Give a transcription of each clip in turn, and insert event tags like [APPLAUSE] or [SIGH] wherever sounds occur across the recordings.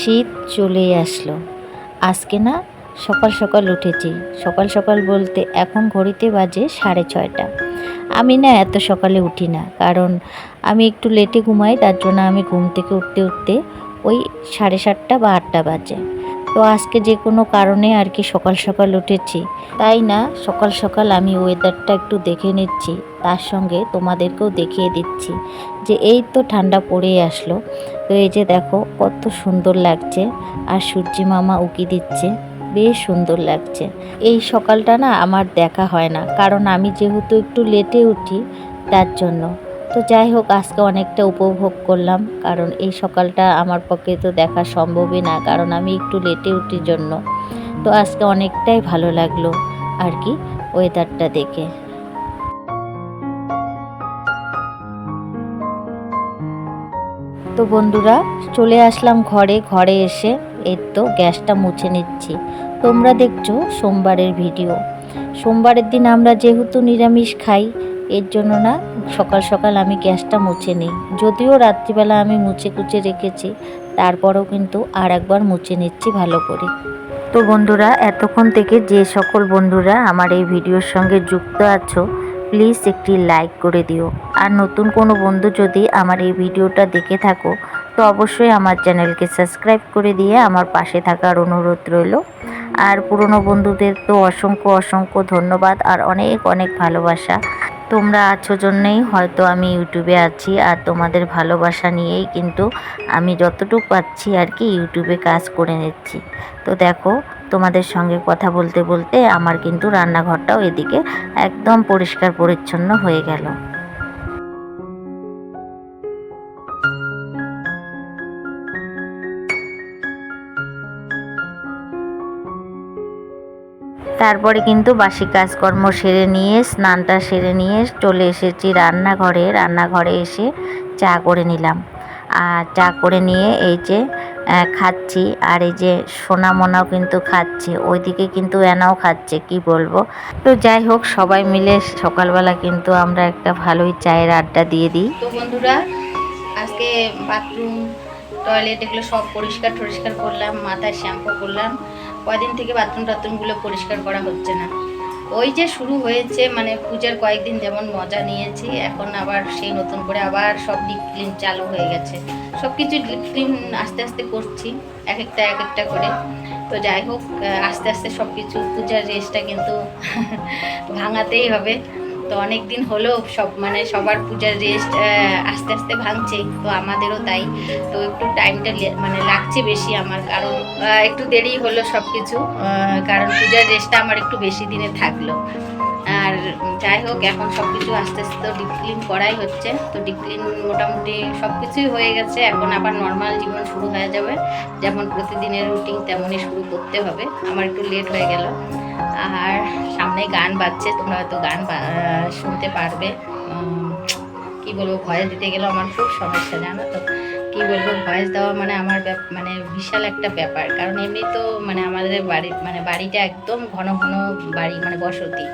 শীত চলেই আসলো। আজকে না সকাল সকাল উঠেছি। সকাল সকাল বলতে এখন ঘড়িতে বাজে সাড়ে ছয়টা। আমি না এত সকালে উঠি না, কারণ আমি একটু লেটে ঘুমাই, তার জন্য আমি ঘুম থেকে উঠতে উঠতে ওই সাড়ে সাতটা বা আটটা বাজে। তো আজকে যে কোনো কারণে আর কি সকাল সকাল উঠেছি। তাই না? সকাল সকাল আমি ওয়েদারটা একটু দেখে নিচ্ছি। তার সঙ্গে তোমাদেরকেও দেখিয়ে দিচ্ছি যে এই তো ঠান্ডা পড়েই আসলো। তো এই যে দেখো, কত সুন্দর লাগছে। আর সূর্যি মামা উকি দিচ্ছে। বেশ সুন্দর লাগছে। এই সকালটা না আমার দেখা হয় না। কারণ আমি যেহেতু একটু লেটে উঠি, তার জন্য। তো যাই হোক, আজকে অনেকটা উপভোগ করলাম, কারণ এই সকালটা আমার পক্ষে তো দেখা সম্ভবই না, কারণ আমি একটু লেটে উঠির জন্য। তো আজকে অনেকটাই ভালো লাগল আর কি ওয়েদারটা দেখে। তো বন্ধুরা, চলে আসলাম ঘরে ঘরে এসে এর তো গ্যাসটা মুছে নিচ্ছি। তোমরা দেখছ সোমবারের ভিডিও। সোমবারের দিন আমরা যেহেতু নিরামিষ খাই, এর জন্য না সকাল সকাল আমি গ্যাসটা মুছে নিই। যদিও রাত্রিবেলা আমি মুছে কুচে রেখেছি, তারপরেও কিন্তু আর একবার মুছে নিচ্ছি ভালো করে। তো বন্ধুরা, এতক্ষণ থেকে যে সকল বন্ধুরা আমার এই ভিডিওর সঙ্গে যুক্ত আছো, প্লিজ একটি লাইক করে দিও। আর নতুন কোনো বন্ধু যদি আমার এই ভিডিওটা দেখে থাকো, তো অবশ্যই আমার চ্যানেলকে সাবস্ক্রাইব করে দিয়ে আমার পাশে থাকার অনুরোধ রইল। আর পুরনো বন্ধুদের তো অসংখ্য অসংখ্য ধন্যবাদ, আর অনেক অনেক ভালোবাসা। তোমরা আছো জন্যেই হয়তো আমি ইউটিউবে আছি আর তোমাদের ভালোবাসা নিয়েই কিন্তু আমি যতটুকু পাচ্ছি আর কি ইউটিউবে কাজ করে নিচ্ছি। তো দেখো, তোমাদের সঙ্গে কথা বলতে বলতে আমার কিন্তু রান্নাঘরটাও এদিকে একদম পরিষ্কার পরিচ্ছন্ন হয়ে গেল। তারপরে কিন্তু বাসি কাজকর্ম সেরে নিয়ে, স্নানটা সেরে নিয়ে চলে এসেছি রান্নাঘরে। রান্নাঘরে এসে চা করে নিলাম। আর চা করে নিয়ে এই যে খাচ্ছি। আর এই যে সোনা মোনাও কিন্তু খাচ্ছে। ওইদিকে কিন্তু এনাও খাচ্ছে, কি বলব? তো যাই হোক, সবাই মিলে সকালবেলা কিন্তু আমরা একটা ভালোই চায়ের আড্ডা দিয়ে দিই। তো বন্ধুরা, আজকে বাথরুম, টয়লেট এগুলো সব পরিষ্কার টরিষ্কার করলাম, মাথায় শ্যাম্পু করলাম। কয়দিন থেকে বাথরুম টাথরুমগুলো পরিষ্কার করা হচ্ছে না। ওই যে শুরু হয়েছে মানে পূজার কয়েকদিন যেমন মজা নিয়েছি, এখন আবার সেই নতুন করে আবার সব ডিপ ক্লিন চালু হয়ে গেছে। সব কিছু ডিপ ক্লিন আস্তে আস্তে করছি এক একটা এক একটা করে। তো যাই হোক আস্তে আস্তে সব কিছু পূজার রেসটা কিন্তু [LAUGHS] ভাঙাতেই হবে। তো অনেক দিন হলো সব মানে সবার পূজার রেস্ট আস্তে আস্তে ভাঙছে, তো আমাদেরও তাই। তো একটু টাইমটা মানে লাগছে বেশি আমার, কারণ একটু দেরি হলো সব কিছু কারণ পূজার রেস্টটা আমার একটু বেশি দিনে থাকল। আর যাই হোক, এখন সব কিছু আস্তে আস্তে তো ডিপ ক্লিন করাই হচ্ছে। তো ডিপ ক্লিন মোটামুটি সব কিছুই হয়ে গেছে, এখন আবার নর্মাল জীবন শুরু হয়ে যাবে। যেমন প্রতিদিনের রুটিন তেমনই শুরু করতে হবে। আমার একটু লেট হয়ে গেল। আর সামনে গান বাজছে, তোমরা হয়তো গান শুনতে পারবে। কি বলব ভয়েস দিতে গেলে আমার খুব সমস্যা, জানো তো? কি বলব ভয়েস দেওয়া মানে আমার মানে বিশাল একটা ব্যাপার। কারণ এমনি তো মানে আমাদের বাড়ি মানে বাড়িটা একদম ঘন ঘন বাড়ি মানে বসতি।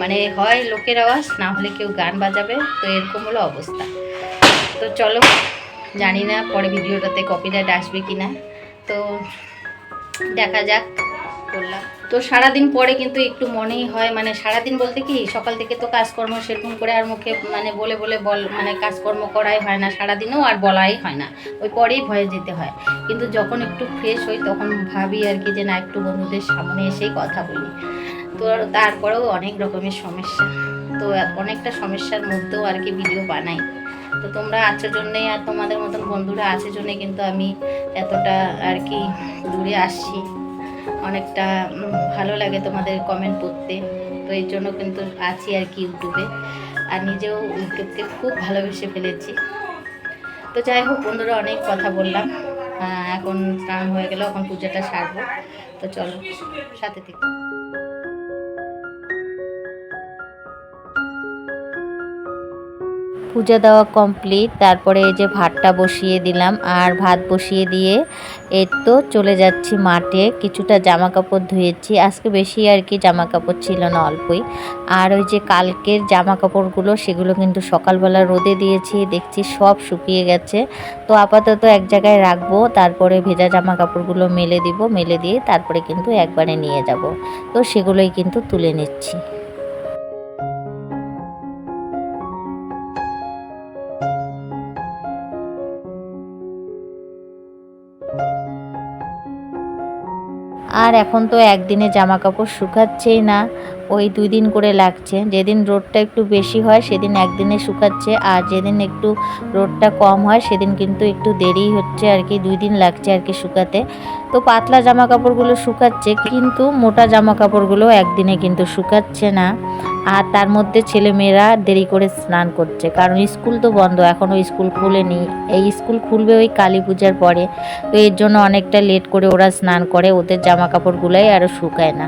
মানে হয় লোকের আওয়াজ, না হলে কেউ গান বাজাবে, তো এরকম হলো অবস্থা। তো চলো, জানি না পরে ভিডিওটাতে কপিরাইট আসবে কি না তো দেখা যাক, করলাম। তো সারাদিন পরে কিন্তু একটু মনেই হয় মানে সারাদিন বলতে কি, সকাল থেকে তো কাজকর্ম সেরকম করে আর মুখে মানে বলে বলে বল মানে কাজকর্ম করাই হয় না, সারাদিনও আর বলাই হয় না। ওই পরেই ভয়ে যেতে হয়। কিন্তু যখন একটু ফ্রেশ হই তখন ভাবি আর কি যে, না, একটু বন্ধুদের সামনে এসেই কথা বলি। তো তারপরেও অনেক রকমের সমস্যা। তো অনেকটা সমস্যার মধ্যেও আর কি ভিডিও বানাই। তো তোমরা আছো জন্যেই আর তোমাদের মতন বন্ধুরা আছে জন্যে কিন্তু আমি এতটা আর কি দূরে আসছি। অনেকটা ভালো লাগে তোমাদের কমেন্ট পড়তে তো এই জন্য কিন্তু আছি আর কি ইউটিউবে। আর নিজেও ইউটিউবকে খুব ভালোবেসে ফেলেছি। তো যাই হোক, বন্ধুরা, অনেক কথা বললাম। এখন স্নান হয়ে গেল, এখন পূজাটা সারবো। তো চলো, সাথে থেকে। পূজা দেওয়া কমপ্লিট তারপরে এই যে ভাতটা বসিয়ে দিলাম, আর ভাত বসিয়ে দিয়ে এই তো চলে যাচ্ছি মাঠে, কিছুটা জামা কাপড় ধুয়েছি, আজকে বেশি আর কি জামা কাপড় ছিল না অল্পই, আর ওই যে কালকের জামা কাপড়গুলো সেগুলো কিন্তু সকালবেলা রোদে দিয়েছি, দেখছি সব শুকিয়ে গেছে, তো আপাতত এক জায়গায় রাখব, তারপরে ভেজা জামা কাপড়গুলো মেলে দিব, মেলে দিয়ে তারপরে কিন্তু একবারে নিয়ে যাব, তো সেগুলোই কিন্তু তুলে নিচ্ছি। আর এখন তো একদিনে জামা কাপড় শুকাচ্ছেই না। ওই দুই দিন করে লাগছে। যেদিন রোদটা একটু বেশি হয়, সেদিন একদিনে শুকাচ্ছে। আর যেদিন একটু রোদটা কম হয়, সেদিন কিন্তু একটু দেরি হচ্ছে আর কি দুই দিন লাগছে আর কি শুকাতে। তো পাতলা জামা কাপড়গুলো শুকাচ্ছে, কিন্তু মোটা জামা কাপড়গুলো একদিনে কিন্তু শুকাচ্ছে না। আর তার মধ্যে ছেলে মেয়েরা দেরি করে স্নান করছে। কারণ স্কুল তো বন্ধ এখনও স্কুল খুলেনি। এই স্কুল খুলবে ওই কালী পূজার পরে। তো এর জন্য অনেকটা লেট করে ওরা স্নান করে, ওদের জামা কাপড়গুলোই আরও শুকায় না।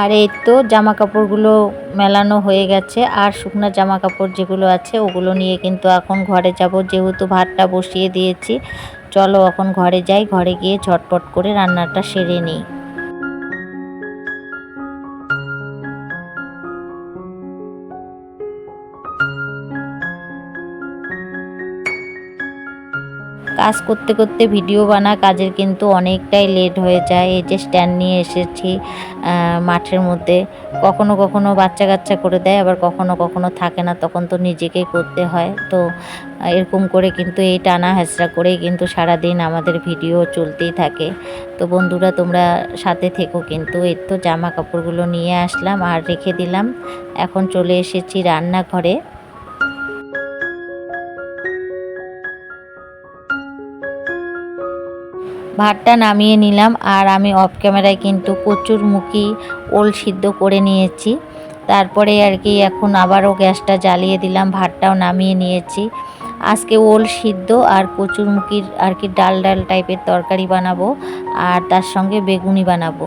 আর এই তো জামা কাপড়গুলো মেলানো হয়ে গেছে, আর শুকনো জামা কাপড় যেগুলো আছে ওগুলো নিয়ে কিন্তু এখন ঘরে যাব। যেহেতু ভাতটা বসিয়ে দিয়েছি, চলো এখন ঘরে যাই, ঘরে গিয়ে ঝটপট করে রান্নাটা সেরে নিই। কাজ করতে করতে ভিডিও বানা, কাজের কিন্তু অনেকটাই লেট হয়ে যায়। এই যে স্ট্যান্ড নিয়ে এসেছি মাঠের মধ্যে। কখনো কখনো বাচ্চা কাচ্চা করে দেয়, আবার কখনো কখনো থাকে না, তখন তো নিজেকেই করতে হয়। তো এরকম করে কিন্তু এই টানা হেঁচড়া করেই কিন্তু সারাদিন আমাদের ভিডিও চলতেই থাকে। তো বন্ধুরা, তোমরা সাথে থেকো কিন্তু। এর তো জামা কাপড়গুলো নিয়ে আসলাম আর রেখে দিলাম। এখন চলে এসেছি রান্নাঘরে। ভাতটা নামিয়ে নিলাম আর আমি অফ ক্যামেরায় কিন্তু প্রচুর মুখি ওল সিদ্ধ করে নিয়েছি। তারপরে আর কি এখন আবারও গ্যাসটা জ্বালিয়ে দিলাম, ভাতটাও নামিয়ে নিয়েছি। আজকে ওল সিদ্ধ আর কচুর মুখির আর কি ডাল ডাল টাইপের তরকারি বানাবো আর তার সঙ্গে বেগুনি বানাবো।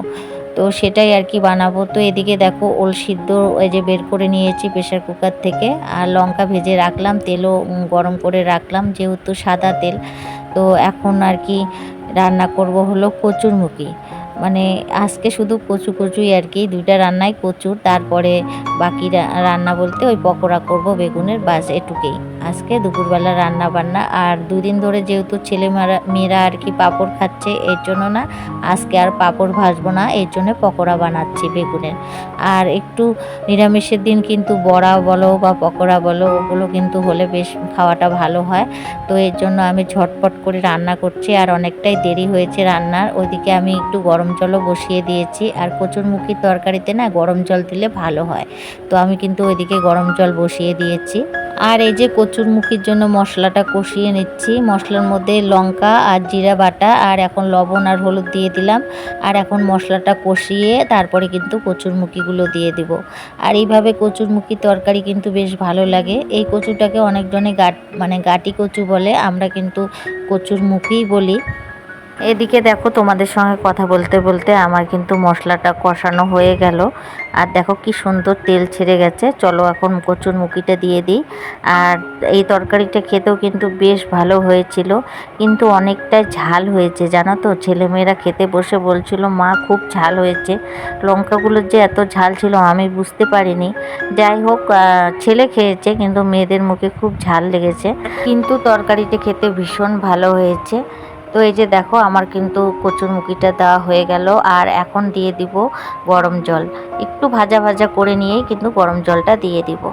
তো সেটাই আর কি বানাবো। তো এদিকে দেখো ওল সিদ্ধ এই যে বের করে নিয়েছি প্রেশার কুকার থেকে আর লঙ্কা ভেজে রাখলাম, তেলও গরম করে রাখলাম যেহেতু সাদা তেল। তো এখন আর কি রান্না করব হলো কচুরমুখী মানে আজকে শুধু কচু কচুই আর কি, দুইটা রান্নাই কচুর, তারপরে বাকি রান্না বলতে ওই পকোড়া করব, বেগুনের, বাস এটুকুই। আজকে দুপুরবেলা রান্না বান্না আর দুদিন ধরে যেহেতু ছেলে মেয়েরা আর কি পাঁপড় খাচ্ছে, এর জন্য না আজকে আর পাঁপড় ভাজবো না, এর জন্য পকোড়া বানাচ্ছি বেগুনের। আর একটু নিরামিষের দিন কিন্তু বড়া বলো বা পকোড়া বলো, ওগুলো কিন্তু হলে বেশ খাওয়াটা ভালো হয়। তো এর জন্য আমি ঝটপট করে রান্না করছি আর অনেকটাই দেরি হয়েছে রান্নার। ওইদিকে আমি একটু গরম জলও বসিয়ে দিয়েছি। আর কচুরমুখির তরকারিতে না গরম জল দিলে ভালো হয়। তো আমি কিন্তু ওইদিকে গরম জল বসিয়ে দিয়েছি। আর এই যে কচুরমুখির জন্য মশলাটা কষিয়ে নিচ্ছি। মশলার মধ্যে লঙ্কা আর জিরা বাটা আর এখন লবণ আর হলুদ দিয়ে দিলাম। আর এখন মশলাটা কষিয়ে তারপরে কিন্তু কচুরমুখিগুলো দিয়ে দিব। আর এইভাবে কচুরমুখী তরকারি কিন্তু বেশ ভালো লাগে। এই কচুটাকে অনেকজনে গাট মানে গাটি কচু বলে। আমরা কিন্তু কচুরমুখিই বলি। এদিকে দেখো তোমাদের সঙ্গে কথা বলতে বলতে আমার কিন্তু মশলাটা কষানো হয়ে গেল। আর দেখো কি সুন্দর তেল ছেড়ে গেছে। চলো এখন কচুর মুখিটা দিয়ে দিই। আর এই তরকারিটা খেতেও কিন্তু বেশ ভালো হয়েছিল। কিন্তু অনেকটা ঝাল হয়েছে, জানো তো? ছেলেমেয়েরা খেতে বসে বলছিল, মা, খুব ঝাল হয়েছে। লঙ্কাগুলোর যে এত ঝাল ছিল আমি বুঝতে পারিনি। যাই হোক ছেলে খেয়েছে, কিন্তু মেয়েদের মুখে খুব ঝাল লেগেছে। কিন্তু তরকারিটা খেতে ভীষণ ভালো হয়েছে। তো এই যে দেখো, আমার কিন্তু কচুরমুখিটা দেওয়া হয়ে গেল, আর এখন দিয়ে দিব গরম জল। একটু ভাজা ভাজা করে নিয়েই কিন্তু গরম জলটা দিয়ে দিব।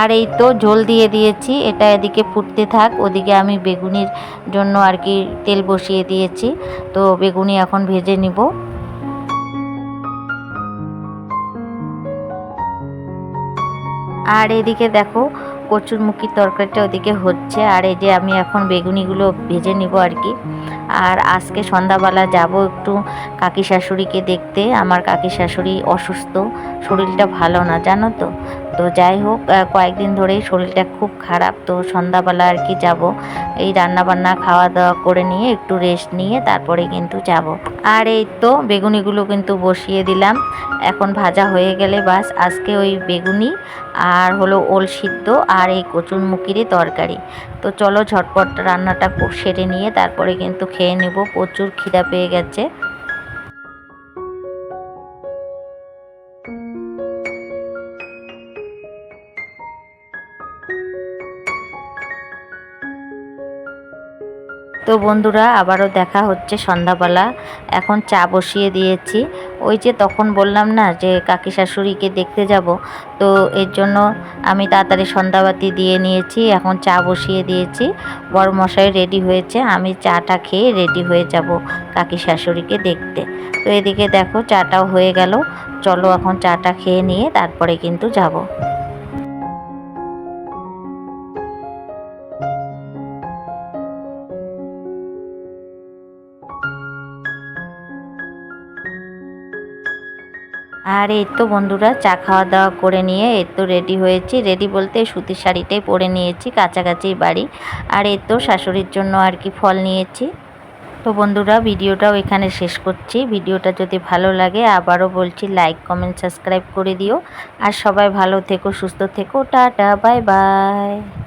আর এই তো ঝোল দিয়ে দিয়েছি, এটা এদিকে ফুটতে থাক, ওদিকে আমি বেগুনির জন্য আর কি তেল বসিয়ে দিয়েছি। তো বেগুনি এখন ভেজে নিব। আর এদিকে দেখো কচুরমুখী তরকারিটা ওদিকে হচ্ছে। আর এই যে আমি এখন বেগুনিগুলো ভেজে নিব আর কি। আর আজকে সন্ধ্যাবেলা যাব একটু কাকি শাশুড়িকে দেখতে। আমার কাকি শাশুড়ি অসুস্থ, শরীরটা ভালো না, জানো তো? তো যাই হোক কয়েকদিন ধরেই শরীরটা খুব খারাপ। তো সন্ধ্যাবেলা আর কি যাব? এই রান্না বান্না খাওয়া দাওয়া করে নিয়ে একটু রেস্ট নিয়ে তারপরে কিন্তু যাব। আর এই তো বেগুনিগুলো কিন্তু বসিয়ে দিলাম। এখন ভাজা হয়ে গেলে বাস, আজকে ওই বেগুনি আর হলো ওল সিদ্ধ আর এই কচুরমুখিরই তরকারি। তো চলো ঝটপট রান্নাটা সেরে নিয়ে তারপরে কিন্তু খেয়ে নেব। প্রচুর খিদা পেয়ে গেছে। তো বন্ধুরা, আবারও দেখা হচ্ছে সন্ধ্যাবেলা। এখন চা বসিয়ে দিয়েছি। ওই যে তখন বললাম না যে, কাকি শাশুড়িকে দেখতে যাব। তো এর জন্য আমি তাড়াতাড়ি সন্ধ্যাবাতি দিয়ে নিয়েছি। এখন চা বসিয়ে দিয়েছি। বড় মশাই রেডি হয়েছে। আমি চাটা খেয়ে রেডি হয়ে যাব কাকি শাশুড়িকে দেখতে। তো এদিকে দেখো, চাটাও হয়ে গেল। চলো এখন চাটা খেয়ে নিয়ে তারপরে কিন্তু যাব। আর এই তো বন্ধুরা, চা খাওয়া দাওয়া করে নিয়ে এই তো রেডি হয়েছি। রেডি বলতে সুতির শাড়িটাই পরে নিয়েছি, কাছাকাছি বাড়ি। আর এই তো শাশুড়ির জন্য আর কি ফল নিয়েছি। তো বন্ধুরা, ভিডিওটাও এখানে শেষ করছি। ভিডিওটা যদি ভালো লাগে, আবারও বলছি লাইক কমেন্ট সাবস্ক্রাইব করে দিও। আর সবাই ভালো থেকো, সুস্থ থেকো। Tata bye bye